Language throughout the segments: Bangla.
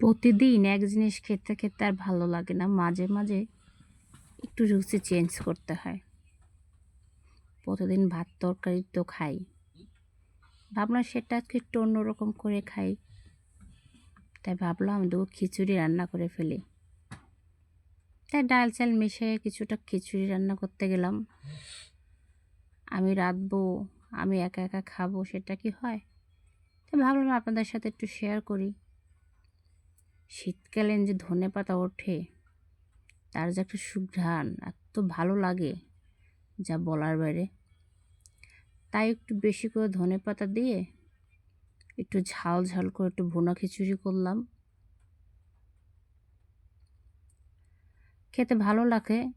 প্রতিদিন এক জিনিস খেতে খেতে আর ভালো লাগে না। মাঝে মাঝে একটু রুচি চেঞ্জ করতে হয়। প্রতিদিন ভাত তরকারি তো খাই। ভাবলাম সেটা একটু অন্যরকম করে খাই। তাই ভাবলাম দু খিচুড়ি রান্না করে ফেলি। তাই ডাল চাল মিশিয়ে কিছুটা খিচুড়ি রান্না করতে গেলাম। আমি রাঁধবো, আমি একা একা খাব, সেটা কি হয়? তাই ভাবলাম আপনাদের সাথে একটু শেয়ার করি। শীতকালীন যে ধনে পাতা ওঠে, তার যে একটা সুঘ্রাণ, এত ভালো লাগে যা বলার বাইরে। তাই একটু বেশি করে ধনে পাতা দিয়ে একটু ঝাল ঝাল করে একটু ভুনা খিচুড়ি করলাম। খেতে ভালো লাগে,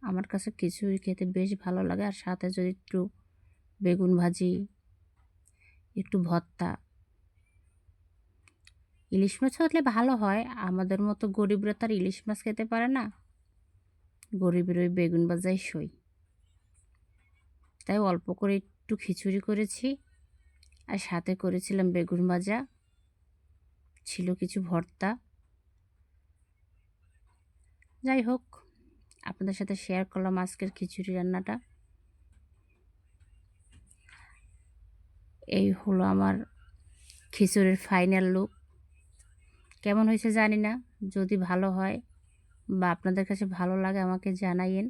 আমার কাছে খিচুড়ি খেতে বেশ ভালো লাগে। আর সাথে যদি একটু বেগুন ভাজি, একটু ভর্তা ইলিশ মাছ হলে ভালো হয়। আমাদের মতো গরিবরা তার ইলিশ মাছ খেতে পারে না। গরিবের ওই বেগুন বাজাই সই। তাই অল্প করে একটু খিচুড়ি করেছি আর সাথে করেছিলাম বেগুন ভাজা। ছিল কিছু ভর্তা। যাই হোক, আপনাদের সাথে শেয়ার করলাম আজকের খিচুড়ি রান্নাটা। এই হলো আমার খিচুড়ির ফাইনাল লুক কেমন হয়েছে জানি না। যদি ভালো হয় বা আপনাদের কাছে ভালো লাগে আমাকে জানাইন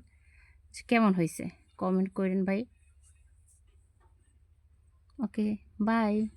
যে কেমন হয়েছে। কমেন্ট করেন ভাই। Okay, bye.